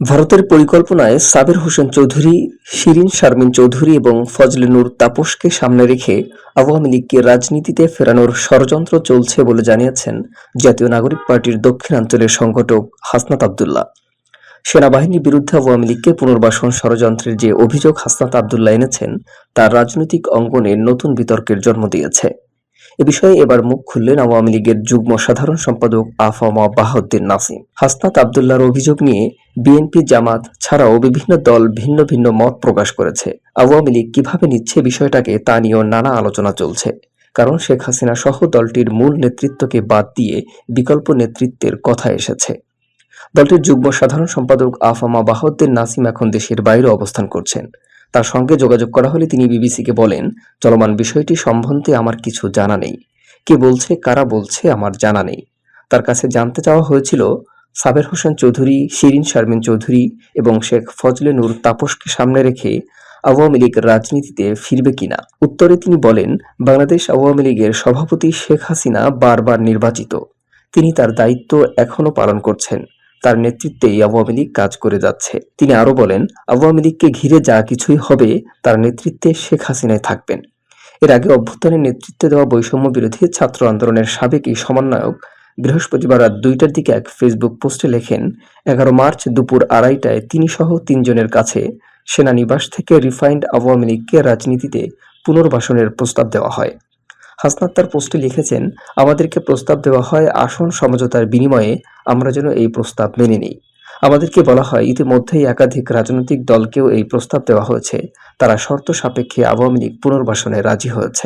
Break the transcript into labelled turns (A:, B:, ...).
A: ভারতের পরিকল্পনায় সাবের হোসেন চৌধুরী, শিরিন শারমিন চৌধুরী এবং ফজলে নূর তাপসকে সামনে রেখে আওয়ামী লীগকে রাজনীতিতে ফেরানোর ষড়যন্ত্র চলছে বলে জানিয়েছেন জাতীয় নাগরিক পার্টির দক্ষিণাঞ্চলের সংগঠক হাসনাত আবদুল্লাহ। সেনাবাহিনীর বিরুদ্ধে আওয়ামী লীগকে পুনর্বাসন ষড়যন্ত্রের যে অভিযোগ হাসনাত আবদুল্লাহ এনেছেন, তার রাজনৈতিক অঙ্গনে নতুন বিতর্কের জন্ম দিয়েছে। এ বিষয়ে এবার মুখ খুললেন আওয়ামী লীগের যুগ্ম সাধারণ সম্পাদক আফামা বাহাউদ্দিন নাসিম। হাসনাত আবদুল্লাহর অভিযোগ নিয়ে বিএনপি জামাত ছাড়াও বিভিন্ন দল ভিন্ন ভিন্ন মত প্রকাশ করেছে। আওয়ামী লীগ কীভাবে নিচ্ছে বিষয়টাকে তা নিয়েও নানা আলোচনা চলছে। কারণ শেখ হাসিনা সহ দলটির মূল নেতৃত্বকে বাদ দিয়ে বিকল্প নেতৃত্বের কথা এসেছে। দলটির যুগ্ম সাধারণ সম্পাদক আফামা বাহাউদ্দিন নাসিম এখন দেশের বাইরে অবস্থান করছেন। তার সঙ্গে যোগাযোগ করা হলে তিনি বিবিসিকে বলেন, চলমান বিষয়টি সম্বন্ধে আমার কিছু জানা নেই। কে বলছে, কারা বলছে, আমার জানা নেই। তার কাছে জানতে চাওয়া হয়েছিল, সাবের হোসেন চৌধুরী, শিরিন শারমিন চৌধুরী এবং শেখ ফজলে নূর তাপসকে সামনে রেখে আওয়ামী লীগ রাজনীতিতে ফিরবে কিনা। উত্তরে তিনি বলেন, বাংলাদেশ আওয়ামী লীগের সভাপতি শেখ হাসিনা বারবার নির্বাচিত। তিনি তার দায়িত্ব এখনও পালন করছেন। তার নেতৃত্বেই আওয়ামী লীগ কাজ করে যাচ্ছে। তিনি আরও বলেন, আওয়ামী লীগকে ঘিরে যা কিছুই হবে, তার নেতৃত্বে শেখ হাসিনায় থাকবেন। এর আগে অভ্যুত্থানের নেতৃত্বে দেওয়া বৈষম্য বিরোধী ছাত্র আন্দোলনের সাবেক এই সমন্বয়ক বৃহস্পতিবার রাত দুইটার দিকে এক ফেসবুক পোস্টে লেখেন, এগারো মার্চ দুপুর আড়াইটায় তিনি সহ তিনজনের কাছে সেনানিবাস থেকে রিফাইন্ড আওয়ামী লীগকে রাজনীতিতে পুনর্বাসনের প্রস্তাব দেওয়া হয়। হাসনাত তার পোস্টে লিখেছেন, আমাদেরকে প্রস্তাব দেওয়া হয় আসন সমঝোতার বিনিময়ে, আমরা যেন এই প্রস্তাব মেনে নিই। আমাদেরকে বলা হয়, ইতিমধ্যেই একাধিক রাজনৈতিক দলকেও এই প্রস্তাব দেওয়া হয়েছে। তারা শর্ত সাপেক্ষে আওয়ামী লীগ পুনর্বাসনে রাজি হয়েছে।